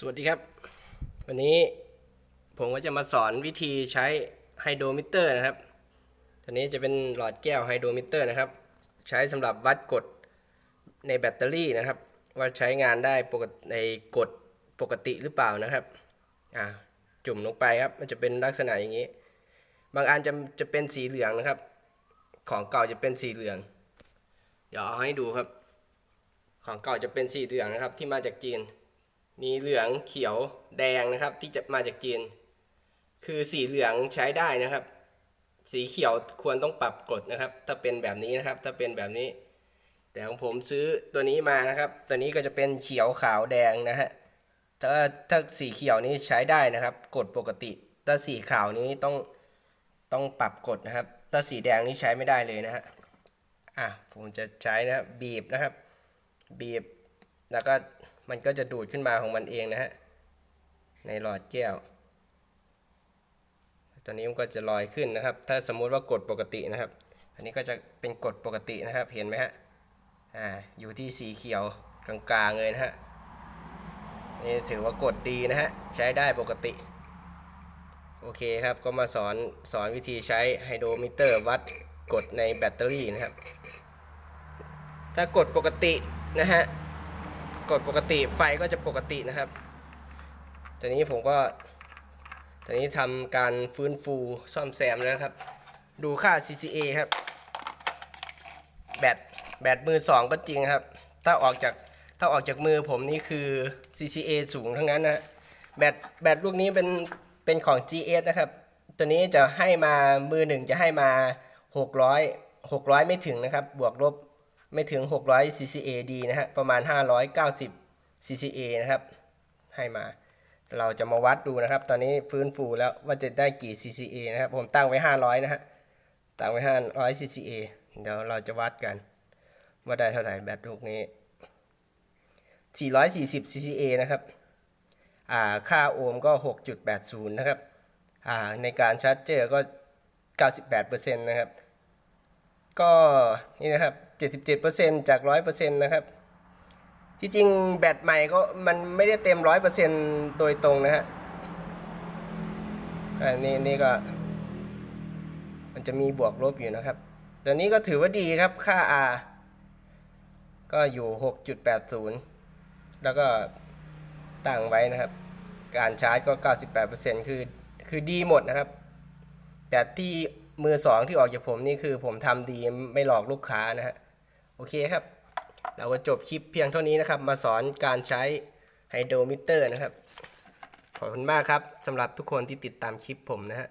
สวัสดีครับ วันนี้ผมก็จะมาสอนวิธีใช้ไฮโดรมิเตอร์นะครับ ตัวนี้จะเป็นหลอดแก้วไฮโดรมิเตอร์นะครับ ใช้สำหรับวัดกดในแบตเตอรี่นะครับ ว่าใช้งานได้ปกติในกดปกติหรือเปล่านะครับอ่าจุ่มลงไปครับ มันจะเป็นลักษณะอย่างนี้ บางอันจะจะเป็นสีเหลืองนะครับ ของเก่าจะเป็นสีเหลือง เดี๋ยวเอาให้ดูครับ ของเก่าจะเป็นสีเหลืองนะครับ ที่มาจากจีน มีเหลืองเขียวแดงนะครับ ที่จะมาจากจีน คือสีเหลืองใช้ได้นะครับ สีเขียวควรต้องปรับกฎนะครับ ถ้าเป็นแบบนี้นะครับ ถ้าเป็นแบบนี้ แต่ของผมซื้อตัวนี้มานะครับ ตัวนี้ก็จะเป็นเขียวขาวแดงนะฮะถ้าถ้าสีเขียวนี้ใช้ได้นะครับ กดปกติ ถ้าสีขาวนี้ต้องต้องปรับกฎนะครับ ถ้าสีแดงนี้ใช้ไม่ได้เลยนะฮะอะผมจะใช้นะครับบีบนะครับ บีบแล้วก็ มันก็จะดูดขึ้นมาของมันเองนะฮะ ในหลอดแก้วตอนนี้มันก็จะลอยขึ้นนะครับ ถ้าสมมุติว่ากดปกตินะครับ อันนี้ก็จะเป็นกดปกตินะครับ เห็นไหมฮะ อ่า อยู่ที่สีเขียวกลางๆเลยนะฮะ นี่ถือว่ากดดีนะฮะ ใช้ได้ปกติ โอเคครับ ก็มาสอนสอนวิธีใช้ไฮโดรมิเตอร์วัดกดในแบตเตอรี่นะครับ ถ้ากดปกตินะฮะ กดปกติไฟก็จะปกตินะครับตอนนี้ผมก็ตอนนี้ทำการฟื้นฟูซ่อมแซมแล้วนะครับ ดูค่า CCA ครับ แบตแบตมือสองก็จริงครับ ถ้าออกจากถ้าออกจากมือผมนี่คือ CCA สูงทั้งนั้นนะแบตแบตลูกนี้เป็นเป็นของ GS นะครับ ตัวนี้จะให้มามือหนึ่งจะให้มา 600 600 ไม่ถึงนะครับ บวกลบ ไม่ถึง 600 CCA ดีนะฮะประมาณ 590 CCA นะครับ ให้มา เราจะมาวัดดูนะครับ ตอนนี้ฟื้นฟูแล้วว่าจะได้กี่ CCA นะครับ ผมตั้งไว้ 500 นะฮะ ตั้งไว้ 500 CCA เดี๋ยวเราจะวัดกัน ว่าได้เท่าไหร่แบตลูกนี้ 440 CCA นะครับ อ่า ค่าโอห์มก็ 6.80 นะครับ อ่า ในการชาร์จเจอร์ก็ 98%นะครับ ก็นี่นะครับ 77%จาก 100%นะครับ ที่จริงแบตใหม่ก็มันไม่ได้เต็ม 100%โดยตรงนะฮะอันนี้นี่ก็ มันจะมีบวกลบอยู่นะครับ ตัวนี้ก็ถือว่าดีครับค่า R ก็อยู่ 6.80 แล้วก็ตั้งไว้นะครับ การชาร์จก็ 98%คือคือดีหมดนะครับ แต่ที่มือสองที่ออกจากผมนี่คือผมทำดีไม่หลอกลูกค้านะฮะ โอเคครับ เราก็จบคลิปเพียงเท่านี้นะครับ มาสอนการใช้ไฮโดรมิเตอร์นะครับ ขอบคุณมากครับสำหรับทุกคนที่ติดตามคลิปผมนะฮะ